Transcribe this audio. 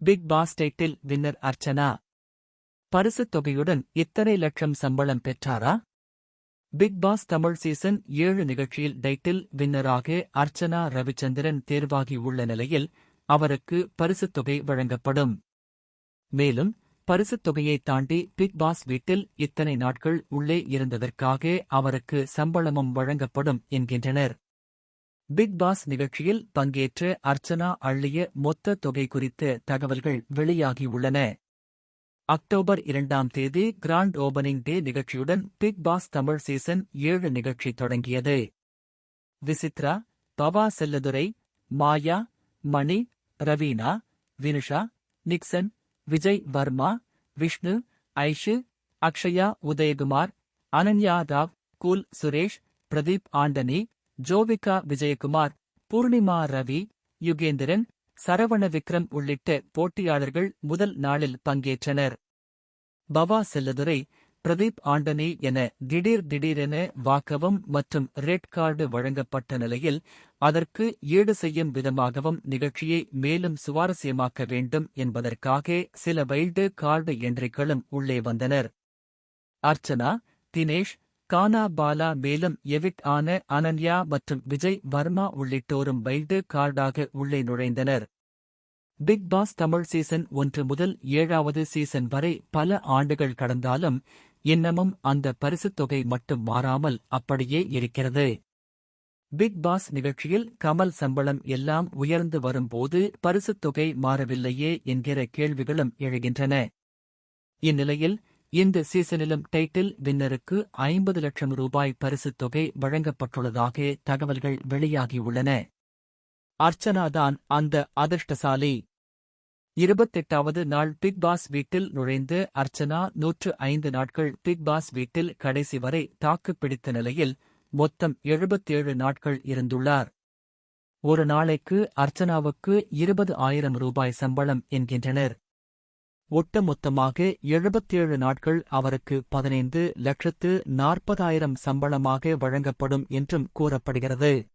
Bigg Boss title winner Archana. பரிசுத் தொகையுடன் இத்தனை லட்சம் சம்பளம் பெற்றாரா? பிக் பாஸ் தமிழ் சீசன் ஏழு நிகழ்ச்சியில் டைட்டில் வின்னராக அர்ச்சனா ரவிச்சந்திரன் தேர்வாகியுள்ள நிலையில் அவருக்கு பரிசுத் தொகை வழங்கப்படும். மேலும் பரிசுத் தொகையை தாண்டி பிக் பாஸ் வீட்டில் இத்தனை நாட்கள் உள்ளே இருந்ததற்காக அவருக்கு சம்பளமும் வழங்கப்படும் என்கின்றனர். பிக் பாஸ் நிகழ்ச்சியில் பங்கேற்ற அர்ச்சனா அள்ளிய மொத்த தொகை குறித்த தகவல்கள் வெளியாகியுள்ளன. அக்டோபர் இரண்டாம் தேதி கிராண்ட் ஓபனிங் டே நிகழ்ச்சியுடன் பிக் பாஸ் தமிழ் சீசன் ஏழு நிகழ்ச்சி தொடங்கியது. விசித்ரா பவா செல்லதுரை மாயா மணி ரவீனா வினுஷா நிக்சன் விஜய் வர்மா விஷ்ணு ஐஷு அக்ஷயா உதயகுமார் அனன்யா ராவ் குல் சுரேஷ் பிரதீப் ஆண்டனி ஜோவிகா விஜயகுமார் பூர்ணிமா ரவி யுகேந்திரன் சரவண விக்ரம் உள்ளிட்ட போட்டியாளர்கள் முதல் நாளில் பங்கேற்றனர். பவா செல்லதுரை பிரதீப் ஆண்டனி என திடீர் திடீரென வாக்கவும் மற்றும் ரெட் கார்டு வழங்கப்பட்ட நிலையில் அதற்கு ஈடு செய்யும் விதமாகவும் நிகழ்ச்சியை மேலும் சுவாரஸ்யமாக்க வேண்டும் என்பதற்காக சில வைல்டு கார்டு என்ட்ரிகளும் உள்ளே வந்தனர். அர்ச்சனா தினேஷ் கானா பாலா மேலும் எவிட் ஆன அனன்யா மற்றும் விஜய் வர்மா உள்ளிட்டோரும் வைல்டு கார்டாக உள்ளே நுழைந்தனர். பிக் பாஸ் தமிழ் சீசன் ஒன்று முதல் ஏழாவது சீசன் வரை பல ஆண்டுகள் கடந்தாலும் இன்னமும் அந்த பரிசுத் தொகை மட்டும் மாறாமல் அப்படியே இருக்கிறது. பிக் பாஸ் நிகழ்ச்சியில் கமல் சம்பளம் எல்லாம் உயர்ந்து வரும்போது பரிசுத் தொகை மாறவில்லையே என்கிற கேள்விகளும் எழுகின்றன. இந்நிலையில் இந்த சீசனிலும் டைட்டில் வின்னருக்கு ஐம்பது லட்சம் ரூபாய் பரிசுத் தொகை வழங்கப்பட்டுள்ளதாக தகவல்கள் வெளியாகியுள்ளன. அர்ச்சனாதான் அந்த அதிர்ஷ்டசாலி. இருபத்தெட்டாவது நாள் பிக் பாஸ் வீட்டில் நுழைந்து அர்ச்சனா நூற்று ஐந்து நாட்கள் பிக் பாஸ் வீட்டில் கடைசி வரை தாக்குப்பிடித்த நிலையில் மொத்தம் எழுபத்தேழு நாட்கள் இருந்துள்ளார். ஒரு நாளைக்கு அர்ச்சனாவுக்கு இருபது ஆயிரம் ரூபாய் சம்பளம் என்கின்றனர். ஒட்டுமொத்தமாக எழுபத்தேழு நாட்கள் அவருக்கு பதினைந்து லட்சத்து நாற்பதாயிரம் சம்பளமாக வழங்கப்படும் என்றும் கூறப்படுகிறது.